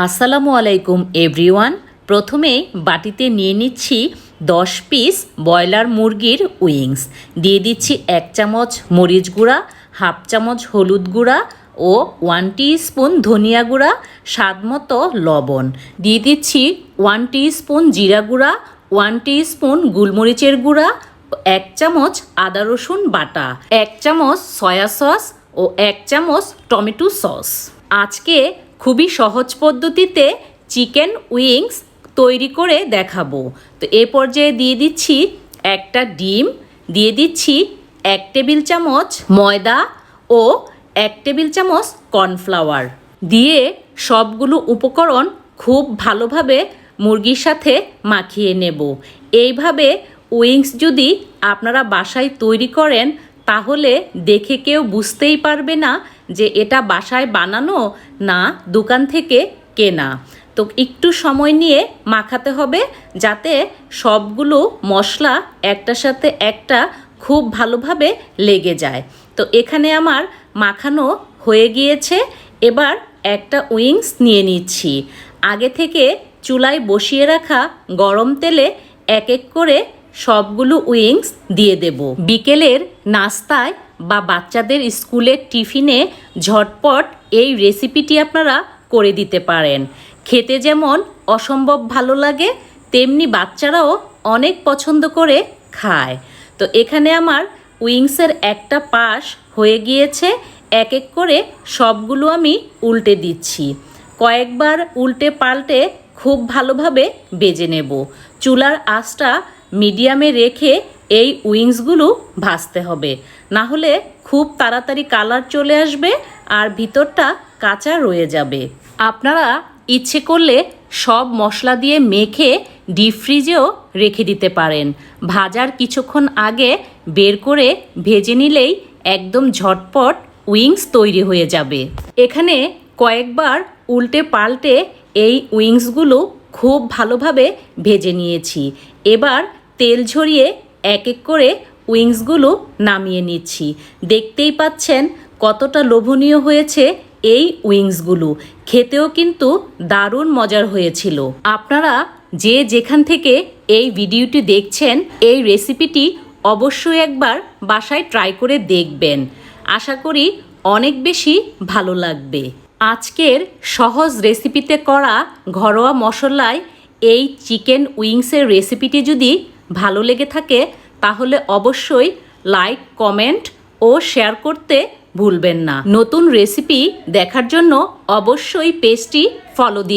আসসালামু আলাইকুম, এভরিওয়ান। প্রথমেই বাটিতে নিয়ে নিচ্ছি দশ পিস ব্রয়লার মুরগির উইংস। দিয়ে দিচ্ছি এক চামচ মরিচ গুঁড়া, হাফ চামচ হলুদ গুঁড়া ও ওয়ান স্পুন ধনিয়া গুঁড়া, স্বাদ মতো লবণ। দিয়ে দিচ্ছি ওয়ান স্পুন জিরা গুঁড়া, ওয়ান স্পুন গোলমরিচের গুঁড়া, এক চামচ আদা রসুন বাটা, এক চামচ সয়া সস ও এক চামচ টমেটো সস। আজকে খুবই সহজ পদ্ধতিতে চিকেন উইংস তৈরি করে দেখাবো। তো এ পর্যায়ে দিয়ে দিচ্ছি একটা ডিম, দিয়ে দিচ্ছি এক টেবিল চামচ ময়দা ও এক টেবিল চামচ কর্নফ্লাওয়ার। দিয়ে সবগুলো উপকরণ খুব ভালোভাবে মুরগির সাথে মাখিয়ে নেব। এইভাবে উইংস যদি আপনারা বাসায় তৈরি করেন তাহলে দেখে কেউ বুঝতেই পারবে না যে এটা বাসায় বানানো না দোকান থেকে কেনা। তো একটু সময় নিয়ে মাখাতে হবে যাতে সবগুলো মশলা একটার সাথে একটা খুব ভালোভাবে লেগে যায়। তো এখানে আমার মাখানো হয়ে গিয়েছে। এবার একটা উইংস নিয়ে নিচ্ছি। আগে থেকে চুলায় বসিয়ে রাখা গরম তেলে এক এক করে সবগুলো উইংস দিয়ে দেব। বিকেলের নাস্তায় বা বাচ্চাদের স্কুলের টিফিনে ঝটপট এই রেসিপিটি আপনারা করে দিতে পারেন। খেতে যেমন অসম্ভব ভালো লাগে, তেমনি বাচ্চারাও অনেক পছন্দ করে খায়। তো এখানে আমার উইংসের একটা পাশ হয়ে গিয়েছে এক এক করে সবগুলো আমি উল্টে দিচ্ছি। কয়েকবার উল্টে পাল্টে খুব ভালোভাবে বেজে নেব। চুলার আঁচটা মিডিয়ামে রেখে এই উইংসগুলো ভাজতে হবে। না হলে খুব তাড়াতাড়ি কালার চলে আসবে আর ভিতরটা কাঁচা রয়ে যাবে। আপনারা ইচ্ছে করলে সব মশলা দিয়ে মেখে ডিপ ফ্রিজেও রেখে দিতে পারেন। ভাজার কিছুক্ষণ আগে বের করে ভেজে নিলেই একদম ঝটপট উইংস তৈরি হয়ে যাবে। এখানে কয়েকবার উল্টে পাল্টে এই উইংসগুলো খুব ভালোভাবে ভেজে নিয়েছি। এবার তেল ঝরিয়ে এক এক করে উইংসগুলো নামিয়ে নিচ্ছি। দেখতেই পাচ্ছেন কতটা লোভনীয় হয়েছে এই উইংসগুলো। খেতেও কিন্তু দারুণ মজার হয়েছিল। আপনারা যে যেখান থেকে এই ভিডিওটি দেখছেন, এই রেসিপিটি অবশ্যই একবার বাসায় ট্রাই করে দেখবেন। আশা করি অনেক বেশি ভালো লাগবে। আজকের সহজ রেসিপিতে করা ঘরোয়া মশলায় এই চিকেন উইংসের রেসিপিটি যদি ভালো লেগে থাকে, তাহলে অবশ্যই লাইক কমেন্ট ও শেয়ার করতে ভুলবেন না। নতুন রেসিপি দেখার জন্য অবশ্যই পেজটি ফলো দিয়ে